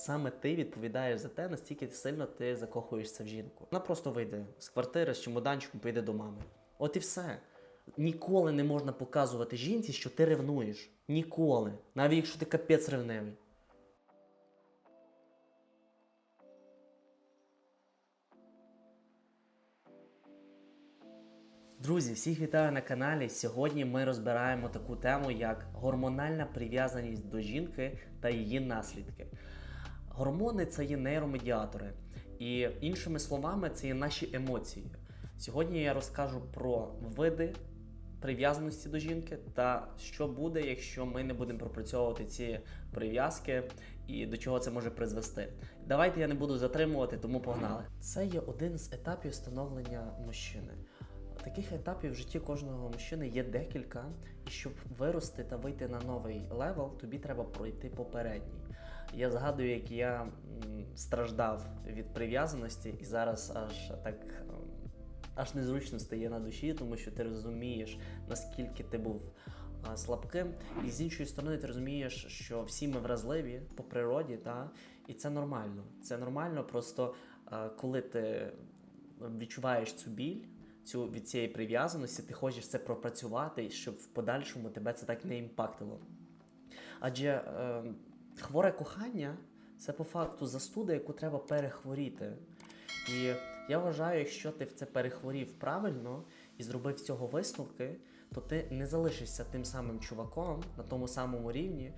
Саме ти відповідаєш за те, настільки сильно ти закохуєшся в жінку. Вона просто вийде з квартири з чемоданчиком, поїде до мами. От і все. Ніколи не можна показувати жінці, що ти ревнуєш. Ніколи. Навіть якщо ти капець ревнивий. Друзі, всіх вітаю на каналі. Сьогодні ми розбираємо таку тему, як гормональна прив'язаність до жінки та її наслідки. Гормони це є нейромедіатори, і іншими словами, це є наші емоції. Сьогодні я розкажу про види прив'язаності до жінки та що буде, якщо ми не будемо пропрацьовувати ці прив'язки і до чого це може призвести. Давайте я не буду затримувати, тому погнали. Це є один з етапів становлення мужчини. Таких етапів в житті кожного мужчини є декілька, і щоб вирости та вийти на новий левел, тобі треба пройти попередній. Я згадую, як я страждав від прив'язаності, і зараз аж так ем, аж незручно стає на душі, тому що ти розумієш, наскільки ти був слабким, і з іншої сторони, ти розумієш, що всі ми вразливі по природі, та і це нормально. Це нормально, просто коли ти відчуваєш цю біль цю від цієї прив'язаності, ти хочеш це пропрацювати, щоб в подальшому тебе це так не імпактило. Адже е, хворе кохання це по факту застуда, яку треба перехворіти. І я вважаю, якщо ти в це перехворів правильно і зробив з цього висновки, то ти не залишишся тим самим чуваком на тому самому рівні,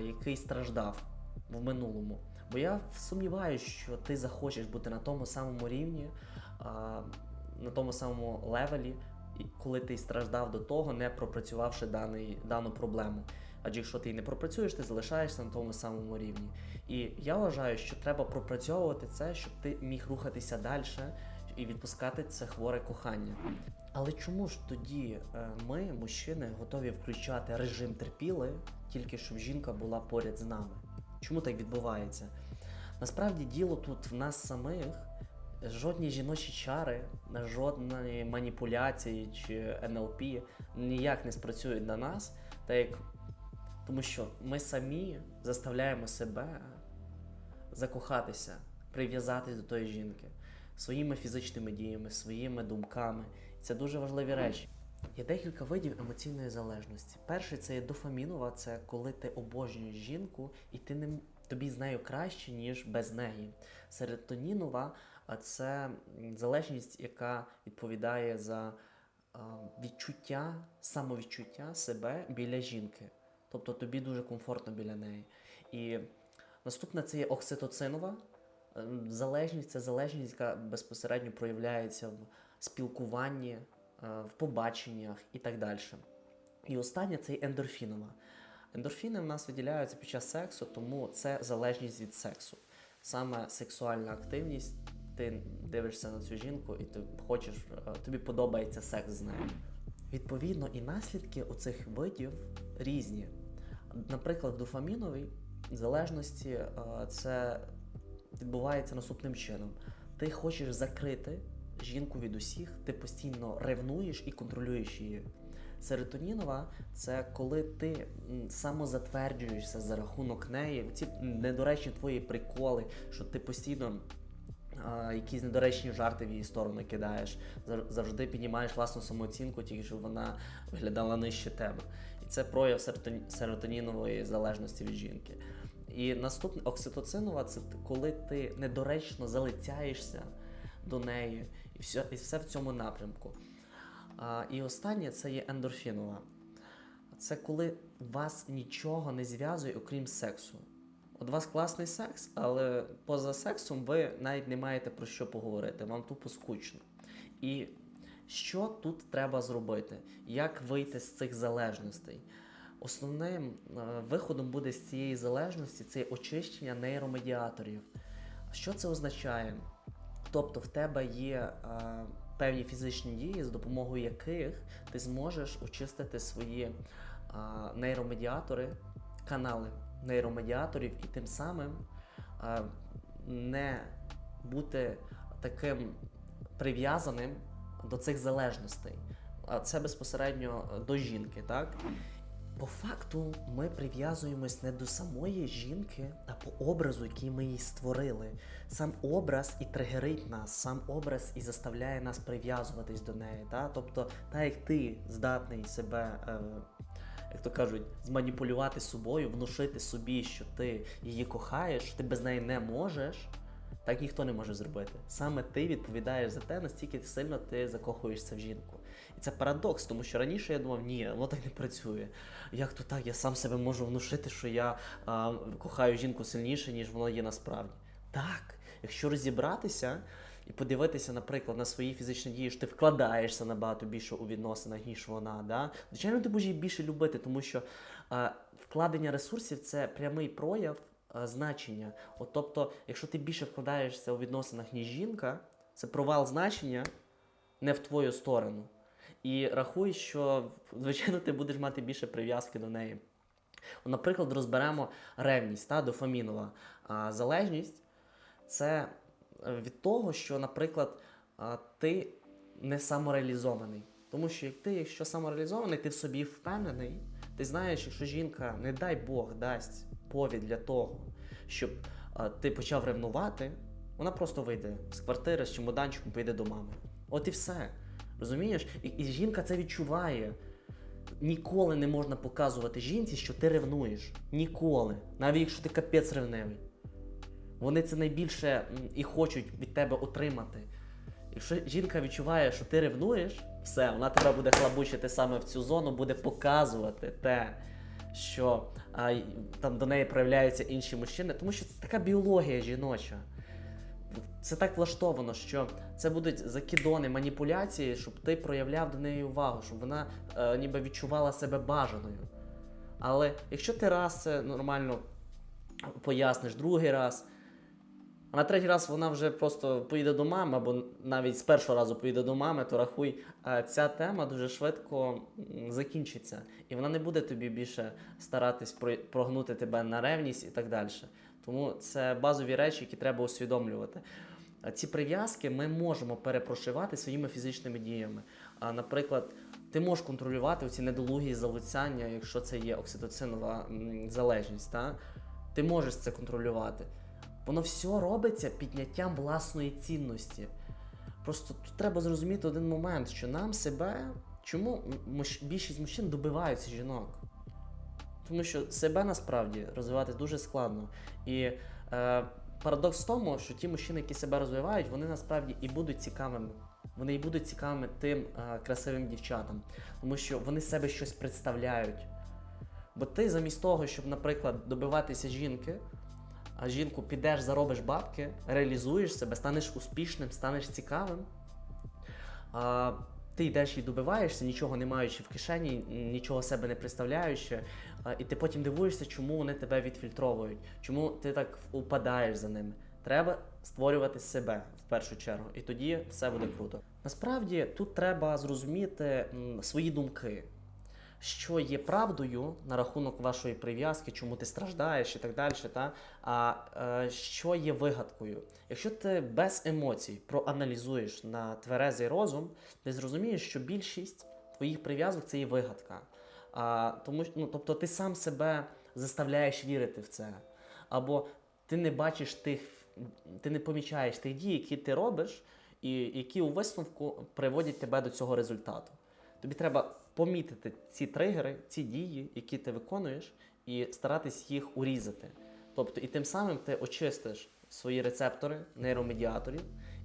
який страждав в минулому. Бо я сумніваюся, що ти захочеш бути на тому самому рівні, на тому самому левелі, коли ти страждав до того, не пропрацювавши даний, дану проблему. Адже якщо ти не пропрацюєш, ти залишаєшся на тому самому рівні. І я вважаю, що треба пропрацьовувати це, щоб ти міг рухатися далі і відпускати це хворе кохання. Але чому ж тоді е, ми, мужчини, готові включати режим терпіли, тільки щоб жінка була поряд з нами? Чому так відбувається? Насправді діло тут в нас самих. Жодні жіночі чари, жодної маніпуляції чи НЛП ніяк не спрацюють на нас, так як тому що ми самі заставляємо себе закохатися, прив'язатись до тої жінки своїми фізичними діями, своїми думками. Це дуже важливі речі. Є декілька видів емоційної залежності. Перший це є дофамінова, це коли ти обожнюєш жінку і ти не тобі з нею краще, ніж без неї. Серотонінова це залежність, яка відповідає за відчуття, самовідчуття себе біля жінки. Тобто тобі дуже комфортно біля неї. І наступне це є окситоцинова. Ем, Залежність це залежність, яка безпосередньо проявляється в спілкуванні, е, в побаченнях і так далі. І останнє це є ендорфінова. Ендорфіни в нас виділяються під час сексу, тому це залежність від сексу. Саме сексуальна активність, ти дивишся на цю жінку і ти хочеш, е, тобі подобається секс з нею. Відповідно, і наслідки у цих видів різні. Наприклад, в дофаміновій залежності е, це відбувається наступним чином: ти хочеш закрити жінку від усіх, ти постійно ревнуєш і контролюєш її. Серотонінова це коли ти самозатверджуєшся за рахунок неї. Ці недоречні твої приколи, що ти постійно якісь недоречні жарти в її сторону кидаєш, завжди піднімаєш власну самооцінку, тільки щоб вона виглядала нижче тебе. І це прояв серотонінової залежності від жінки. І наступне окситоцинова це коли ти недоречно залицяєшся до неї, і все, і все в цьому напрямку. А, і останнє це є ендорфінова. Це коли вас нічого не зв'язує, окрім сексу. От у вас класний секс, але поза сексом ви навіть не маєте про що поговорити, вам тупо скучно. І що тут треба зробити? Як вийти з цих залежностей? Основним е, виходом буде з цієї залежності це очищення нейромедіаторів. Що це означає? Тобто в тебе є е, певні фізичні дії, з допомогою яких ти зможеш очистити свої е, нейромедіатори, канали нейромедіаторів, і тим самим е, не бути таким прив'язаним до цих залежностей. А це безпосередньо до жінки, так? По факту ми прив'язуємось не до самої жінки, а по образу, який ми її створили. Сам образ і тригерить нас, сам образ і заставляє нас прив'язуватись до неї. Та? Тобто, так як ти здатний себе, е, як то кажуть, зманіпулювати собою, внушити собі, що ти її кохаєш, що ти без неї не можеш. Так ніхто не може зробити. Саме ти відповідаєш за те, настільки сильно ти закохуєшся в жінку. І це парадокс, тому що раніше я думав, ні, воно так не працює. Як то так? Я сам себе можу внушити, що я а, кохаю жінку сильніше, ніж воно є насправді. Так, якщо розібратися і подивитися, наприклад, на свої фізичні дії, що ти вкладаєшся набагато більше у відносинах, ніж вона. Да? Звичайно, ти будеш її більше любити, тому що а, вкладення ресурсів це прямий прояв а, значення. От, тобто, якщо ти більше вкладаєшся у відносинах, ніж жінка, це провал значення не в твою сторону. І рахуй, що звичайно ти будеш мати більше прив'язки до неї. Наприклад, розберемо ревність та дофамінова а, залежність. Це е, від того, що, наприклад, ти не самореалізований. Тому що як ти, якщо самореалізований, ти в собі впевнений, ти знаєш, якщо жінка, не дай Бог, дасть повід для того, щоб ти почав ревнувати, вона просто вийде з квартири з чемоданчиком, поїде до мами. От і все. Розумієш? І, і жінка це відчуває. Ніколи не можна показувати жінці, що ти ревнуєш. Ніколи. Навіть якщо ти капець ревнивий. Вони це найбільше і хочуть від тебе отримати. Якщо жінка відчуває, що ти ревнуєш, все, вона тебе буде хлабучити саме в цю зону, буде показувати те, що а, там до неї проявляються інші мужчини, тому що це така біологія жіноча. Це так влаштовано, що це будуть закидони, маніпуляції, щоб ти проявляв до неї увагу, щоб вона е, ніби відчувала себе бажаною. Але якщо ти раз це нормально поясниш, другий раз, а на третій раз вона вже просто поїде до мами, або навіть з першого разу поїде до мами, то рахуй, ця тема дуже швидко закінчиться. І вона не буде тобі більше старатись прогнути тебе на ревність і так далі. Тому це базові речі, які треба усвідомлювати. Ці прив'язки ми можемо перепрошивати своїми фізичними діями. Наприклад, ти можеш контролювати ці недолугі залицяння, якщо це є окситоцинова залежність. Та? Ти можеш це контролювати. Воно все робиться підняттям власної цінності. Просто тут треба зрозуміти один момент, що нам себе. Чому більшість мужчин добиваються жінок? Тому що себе насправді розвивати дуже складно. І е, парадокс в тому, що ті мужчини, які себе розвивають, вони насправді і будуть цікавими. Вони і будуть цікавими тим е, красивим дівчатам, тому що вони себе щось представляють. Бо ти замість того, щоб, наприклад, добиватися жінки, а жінку підеш, заробиш бабки, реалізуєш себе, станеш успішним, станеш цікавим. А, ти йдеш і добиваєшся, нічого не маючи в кишені, нічого себе не представляючи, і ти потім дивуєшся, чому вони тебе відфільтровують, чому ти так упадаєш за ними. Треба створювати себе в першу чергу, і тоді все буде круто. Насправді тут треба зрозуміти свої думки, що є правдою на рахунок вашої прив'язки, чому ти страждаєш і так далі. Та? А е, що є вигадкою? Якщо ти без емоцій проаналізуєш на тверезий розум, ти зрозумієш, що більшість твоїх прив'язок це є вигадка. А, тому, ну, тобто ти сам себе заставляєш вірити в це. Або ти не бачиш тих, ти не помічаєш тих дій, які ти робиш, і які у висновку приводять тебе до цього результату. Тобі треба помітити ці тригери, ці дії, які ти виконуєш, і старатись їх урізати. Тобто, і тим самим ти очистиш свої рецептори нейромедіаторів,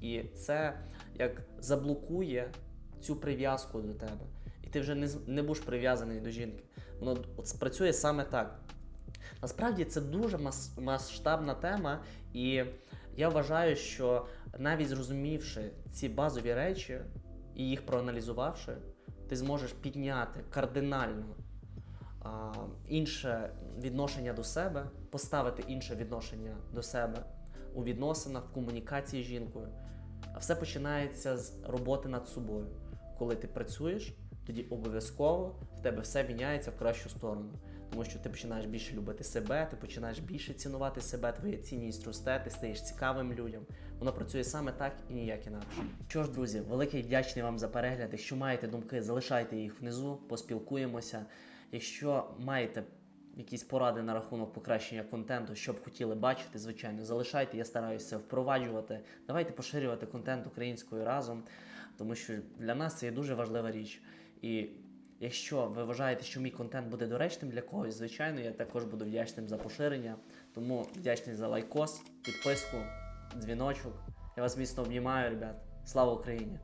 і це як заблокує цю прив'язку до тебе. І ти вже не, не будеш прив'язаний до жінки. Воно от спрацює саме так. Насправді це дуже мас- масштабна тема, і я вважаю, що навіть зрозумівши ці базові речі і їх проаналізувавши, ти зможеш підняти кардинально а, інше відношення до себе, поставити інше відношення до себе у відносинах, в комунікації з жінкою. А все починається з роботи над собою. Коли ти працюєш, тоді обов'язково в тебе все міняється в кращу сторону. Тому що ти починаєш більше любити себе, ти починаєш більше цінувати себе, твоя цінність росте, ти стаєш цікавим людям. Воно працює саме так і ніяк інакше. Що ж, друзі, великий вдячний вам за перегляд. Якщо маєте думки, залишайте їх внизу, поспілкуємося. Якщо маєте якісь поради на рахунок покращення контенту, що б хотіли бачити, звичайно, залишайте. Я стараюся впроваджувати. Давайте поширювати контент українською разом, тому що для нас це є дуже важлива річ. І якщо ви вважаєте, що мій контент буде доречним для когось, звичайно, я також буду вдячним за поширення. Тому вдячний за лайкос, підписку, дзвіночок. Я вас міцно обнімаю, ребят. Слава Україні!